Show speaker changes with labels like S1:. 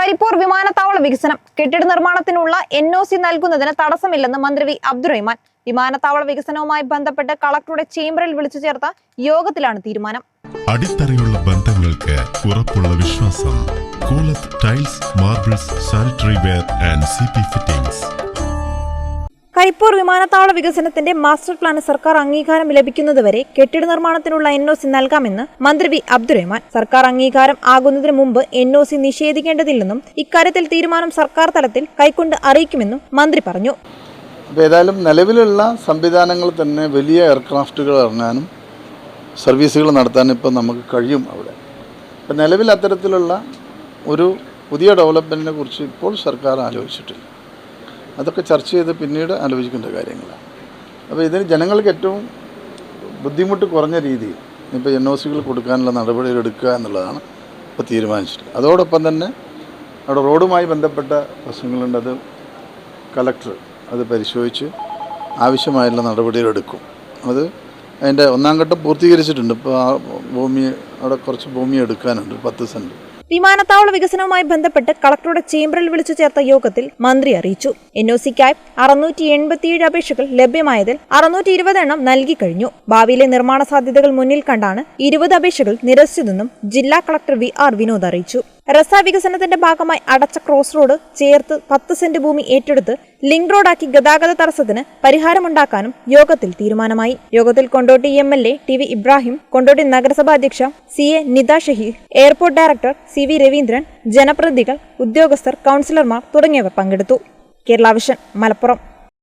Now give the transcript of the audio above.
S1: കരിപ്പൂർ വിമാനത്താവള വികസനം കെട്ടിട നിർമ്മാണത്തിനുള്ള എൻ ഒ സി നൽകുന്നതിന് തടസ്സമില്ലെന്ന് മന്ത്രി വി അബ്ദുറഹ്മാൻ. വിമാനത്താവള വികസനവുമായി ബന്ധപ്പെട്ട് കളക്ടറുടെ ചേംബറിൽ വിളിച്ചു ചേർത്ത യോഗത്തിലാണ് തീരുമാനം.
S2: അടിത്തറയുള്ള ബന്ധങ്ങൾക്ക് ഉറപ്പുള്ള വിശ്വാസം tiles marbles sanitary ware and
S1: Karipur വിമാനത്താവള വികസനത്തിന്റെ മാസ്റ്റർ പ്ലാന് സർക്കാർ അംഗീകാരം ലഭിക്കുന്നതുവരെ കെട്ടിട നിർമ്മാണത്തിനുള്ള എൻ ഒ സി നൽകാമെന്ന് മന്ത്രി വി അബ്ദുറഹ്മാൻ. സർക്കാർ അംഗീകാരം ആകുന്നതിന് മുമ്പ് എൻ ഒ സി നിഷേധിക്കേണ്ടതില്ലെന്നും ഇക്കാര്യത്തിൽ തീരുമാനം സർക്കാർ തലത്തിൽ കൈക്കൊണ്ട് അറിയിക്കുമെന്നും മന്ത്രി പറഞ്ഞു.
S3: ഏതായാലും നിലവിലുള്ള സംവിധാനങ്ങൾ തന്നെ വലിയ എയർക്രാഫ്റ്റുകൾ ഇറങ്ങാനും സർവീസുകൾ നടത്താനും ഇപ്പോൾ നമുക്ക് കഴിയും അവിടെ. ഇപ്പം നിലവിൽ അത്തരത്തിലുള്ള ഒരു പുതിയ ഡെവലപ്മെന്റിനെ കുറിച്ച് ഇപ്പോൾ സർക്കാർ ആലോചിച്ചിട്ടില്ല. അതൊക്കെ ചർച്ച ചെയ്ത് പിന്നീട് ആലോചിക്കേണ്ട കാര്യങ്ങളാണ്. അപ്പോൾ ഇതിന് ജനങ്ങൾക്ക് ഏറ്റവും ബുദ്ധിമുട്ട് കുറഞ്ഞ രീതിയിൽ ഇപ്പോൾ എൻ ഒ സികൾ കൊടുക്കാനുള്ള നടപടികൾ എടുക്കുക എന്നുള്ളതാണ് ഇപ്പോൾ തീരുമാനിച്ചിട്ടുള്ളത് അതോടൊപ്പം തന്നെ അവിടെ റോഡുമായി ബന്ധപ്പെട്ട പ്രശ്നങ്ങളുണ്ട്. അത് കലക്ടർ അത് പരിശോധിച്ച് ആവശ്യമായുള്ള നടപടികൾ എടുക്കും. അത് അതിന്റെ ഒന്നാം ഘട്ടം പൂർത്തീകരിച്ചിട്ടുണ്ട്. ഇപ്പോൾ ആ ഭൂമി അവിടെ കുറച്ച് ഭൂമി എടുക്കാനുണ്ട് പത്ത് സെന്റ്.
S1: വിമാനത്താവള വികസനവുമായി ബന്ധപ്പെട്ട് കളക്ടറുടെ ചേംബറിൽ വിളിച്ചു ചേർത്ത യോഗത്തിൽ മന്ത്രി അറിയിച്ചു. എൻ ഒ സിക്കായി അറുന്നൂറ്റി എൺപത്തിയേഴ് അപേക്ഷകൾ ലഭ്യമായതിൽ അറുന്നൂറ്റി ഇരുപത് എണ്ണം നൽകി കഴിഞ്ഞു ഭാവിയിലെ നിർമ്മാണ സാധ്യതകൾ മുന്നിൽ കണ്ടാണ് ഇരുപത് അപേക്ഷകൾ നിരസിച്ചതെന്നും ജില്ലാ കളക്ടർ വി ആർ വിനോദ് അറിയിച്ചു. റസ വികസനത്തിന്റെ ഭാഗമായി അടച്ച ക്രോസ് റോഡ് ചേർത്ത് പത്ത് സെന്റ് ഭൂമി ഏറ്റെടുത്ത് ലിങ്ക് റോഡാക്കി ഗതാഗത തടസ്സത്തിന് പരിഹാരമുണ്ടാക്കാനും യോഗത്തിൽ തീരുമാനമായി. യോഗത്തിൽ Kondotty M L A T V Ibrahim Kondotty നഗരസഭാ അധ്യക്ഷ C A Nitha Shaheer airport director C V Raveendran ജനപ്രതിനിധികൾ ഉദ്യോഗസ്ഥർ കൗൺസിലർമാർ തുടങ്ങിയവർ പങ്കെടുത്തു. കേരളാവിഷൻ മലപ്പുറം.